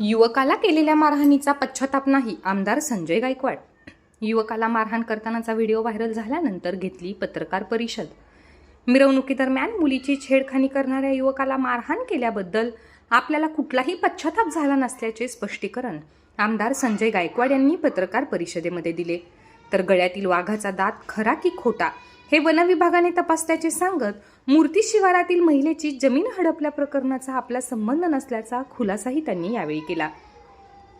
युवकाला केलेल्या मारहाणीचा पश्चाताप नाही आमदार संजय गायकवाड. युवकाला मारहाण करतानाचा व्हिडिओ व्हायरल झाल्यानंतर घेतली पत्रकार परिषद. मिरवणुकीदरम्यान मुलीची छेडखानी करणाऱ्या युवकाला मारहाण केल्याबद्दल आपल्याला कुठलाही पश्चाताप झाला नसल्याचे स्पष्टीकरण आमदार संजय गायकवाड यांनी पत्रकार परिषदेमध्ये दिले. तर गळ्यातील वाघाचा दात खरा की खोटा हे वनविभागाने तपासल्याचे सांगत मूर्ती शिवारातील महिलेची जमीन हडपल्या प्रकरणाचा आपला संबंध नसल्याचा खुलासाही त्यांनी यावेळी केला.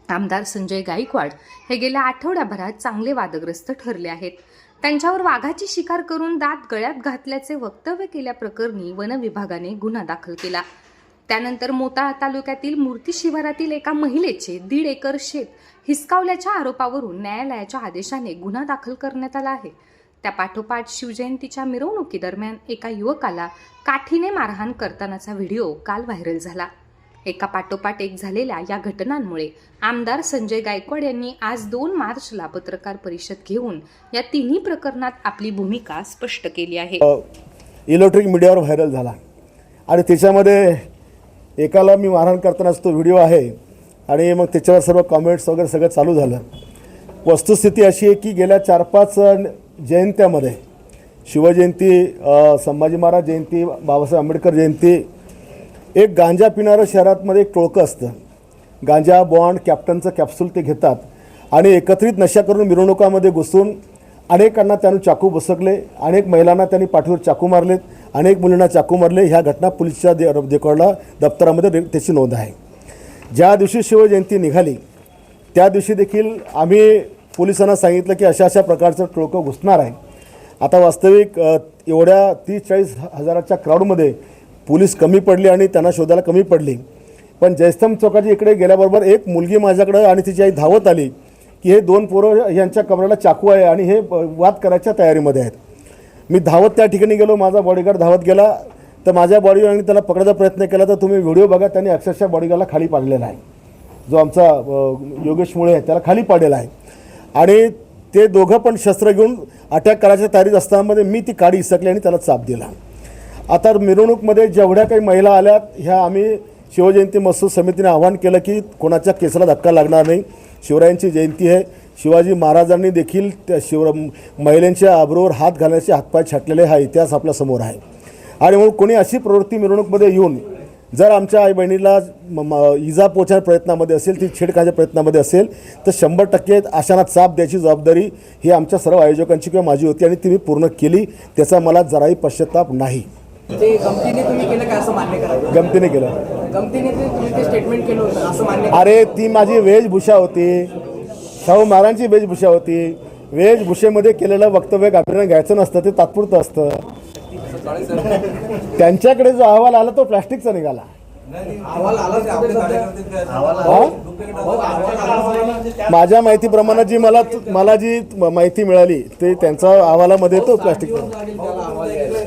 आमदार संजय गायकवाड हे गेल्या आठवड्याभरात चांगले वादग्रस्त ठरले आहेत. त्यांच्यावर वाघाची शिकार करून दात गळ्यात घातल्याचे वक्तव्य केल्याप्रकरणी वन विभागाने गुन्हा दाखल केला. त्यानंतर मोताळा तालुक्यातील मूर्ती शिवारातील एका महिलेचे दीड एकर शेत हिसकावल्याच्या आरोपावरून न्यायालयाच्या आदेशाने गुन्हा दाखल करण्यात आला आहे. त्या पाठोपाठ शिवजयंतीच्या मिरवणुकीदरम्यान एका युवकाला काठीने मारहाण करतानाचा व्हिडिओ काल व्हायरल झाला. एका पाठोपाठ एक झालेल्या या घटनांमुळे आमदार संजय गायकवाड यांनी आज दोन मार्चला पत्रकार परिषद घेऊन या तिन्ही प्रकरणात आपली भूमिका स्पष्ट केली आहे. इलेक्ट्रिक मीडियावर व्हायरल झाला. आणि त्याच्यामध्ये एकाला मी मारहाण करतानाच तो व्हिडिओ आहे आणि मग त्याच्यावर सर्व कॉमेंट्स वगैरे सगळं चालू झालं. वस्तुस्थिती अशी आहे की गेल्या चार पाच जयंत्यामध्ये. शिवजयंती संभाजी महाराज जयंती बाबासाहेब आंबेडकर जयंती एक गांजा पिणारं शहरातमध्ये एक टोळकं असतं. गांजा बॉन्ड कॅप्टनचं कॅप्सूल ते घेतात आणि एकत्रित नशा करून मिरवणुकामध्ये घुसून अनेकांना त्यानं चाकू बसकले अनेक महिलांना त्यांनी पाठीवर चाकू मारलेत अनेक मुलींना चाकू मारले. ह्या घटना पोलीसच्या दे रेकॉर्डला दप्तरामध्ये त्याची नोंद आहे. ज्या दिवशी शिवजयंती निघाली त्या दिवशी देखील आम्ही पोलिसांना सांगितलं की अशा अशा प्रकारचं टोळकं घुसणार आहे. आता वास्तविक एवढ्या तीस चाळीस हजाराच्या क्राऊडमध्ये पोलीस कमी पडली आणि त्यांना शोधायला कमी पडली. पण जयस्तंभ चौकाच्या इकडे गेल्याबरोबर एक मुलगी माझ्याकडं आणि तिची आई धावत आली की हे दोन पोरं यांच्या कमराला चाकू आहे आणि हे वाद करायच्या तयारीमध्ये आहेत. मी धावत त्या ठिकाणी गेलो माझा बॉडीगार्ड धावत गेला. तर माझ्या बॉडीगार्डने त्याला पकडायचा प्रयत्न केला तर तुम्ही व्हिडिओ बघा त्यांनी अक्षरशः बॉडीगार्डला खाली पाडलेला आहे. जो आमचा योगेश मुळे आहे त्याला खाली पाडलेला आहे. आणि ते दोघं पण शस्त्र घेऊन अटॅक करायच्या तयारीत असतानामध्ये मी ती काडी इसकली आणि त्याला चाप दिला. आता मिरवणूकमध्ये जेवढ्या काही महिला आल्यात ह्या आम्ही शिवजयंती महोत्सव समितीने आवाहन केलं की कोणाच्या केसाला धक्का लागणार नाही. शिवरायांची जयंती आहे. शिवाजी महाराजांनी देखील त्या शिव महिलांच्या आबरोवर हात घालण्याचे हातपाय छाटलेले हा इतिहास आपल्यासमोर आहे. आणि म्हणून कोणी अशी प्रवृत्ती मिरवणूकमध्ये येऊन जर आमच्या आई बहिणीला इजा पोचण्याच्या प्रयत्नामध्ये असेल ती छेड खाण्याच्या प्रयत्नामध्ये असेल तर शंभर टक्के अशांना चाप द्यायची जबाबदारी ही आमच्या सर्व आयोजकांची किंवा माझी होती आणि ती मी पूर्ण केली त्याचा मला जराही पश्चाताप नाही. गमतीने तुम्ही केलं अरे ती माझी वेशभूषा होती. शाहू महाराजांची वेशभूषा होती. वेशभूषेमध्ये केलेलं वक्तव्य गाभीनं घ्यायचं नसतं ते तात्पुरतं असतं. त्यांच्याकडे जो अहवाल आला तो प्लास्टिकचा निघाला. आला. माझ्या माहितीप्रमाणे जी मला मला जी माहिती मिळाली ते त्यांचा अहवालामध्ये तो प्लास्टिकचा लागेल त्याला अहवाल यायला.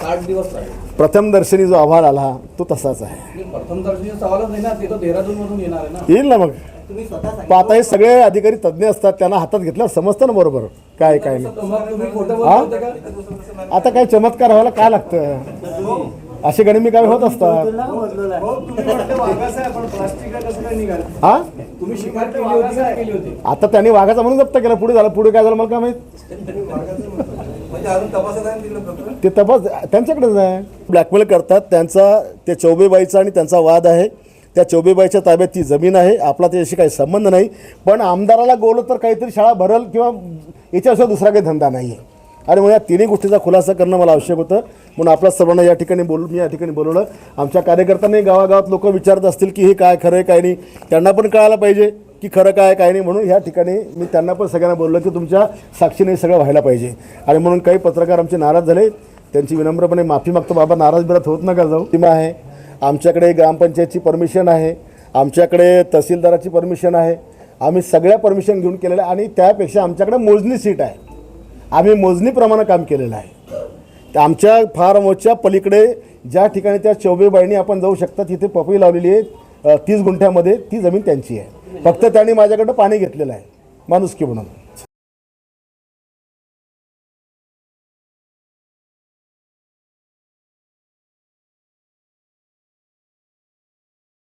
साठ दिवस लागेल. प्रथम दर्शनी जो अहवाल आला तो तसाच आहे. आणि प्रथम दर्शनी सवालच नाही ना ते तर देहरादून मधून येणार आहे ना. येईल ना मग? पण आता हे सगळे अधिकारी तज्ज्ञ असतात त्यांना हातात घेतल्यावर समजतं ना बरोबर? काय काय नाही. हा? आता काय चमत्कार व्हायला काय लागतं? असे गणिमी काय होत असतात. हा होती? आता त्यांनी वाघाचा म्हणून जप्त केला पुढे झालं पुढे काय झालं मला काय माहीत? ते तपास त्यांच्याकडेच आहे. ब्लॅकमेल करतात त्यांचा ते चौबेबाईचा आणि त्यांचा वाद आहे. त्या चौबेबाईच्या ताब्यात ती जमीन आहे. आपला त्याच्याशी काही संबंध नाही. पण आमदाराला गोवलं तर काहीतरी शाळा भरल किंवा याच्याशिवाय दुसरा काही धंदा नाही आहे आणि मग या तिन्ही गोष्टीचा खुलासा करणं मला आवश्यक होतं. म्हणून आपल्या सर्वांना या ठिकाणी बोल मी या ठिकाणी बोलवलं. आमच्या कार्यकर्त्यांनी गावागावात लोक विचारत असतील की हे काय खरं आहे काय नाही. त्यांना पण कळायला पाहिजे की खरं काय काय नाही. म्हणून ह्या ठिकाणी मी त्यांना पण सगळ्यांना बोललो की तुमच्या साक्षीने सगळं व्हायला पाहिजे. आणि म्हणून काही पत्रकार आमचे नाराज झाले. त्यांची विनम्रपणे माफी मागतो. बाबा नाराज बिरात होत नका जाऊ. सीमा आहे. आमच्याकडे ग्रामपंचायतची परमिशन आहे आमच्याकडे तहसीलदाराची परमिशन आहे. आम्ही सगळ्या परमिशन घेऊन केलेलं आहे आणि त्यापेक्षा आमच्याकडे मोजणी सीट आहे. आम्ही मोजणीप्रमाणे काम केलेलं आहे. तर आमच्या फार मोठच्या पलीकडे ज्या ठिकाणी त्या चौबेबाईंनी आपण जाऊ शकता तिथे पपई लावलेली आहे तीस गुंठ्यामध्ये ती जमीन त्यांची आहे. फक्त त्यांनी माझ्याकडं पाणी घेतलेलं आहे. माणुसकी म्हणून.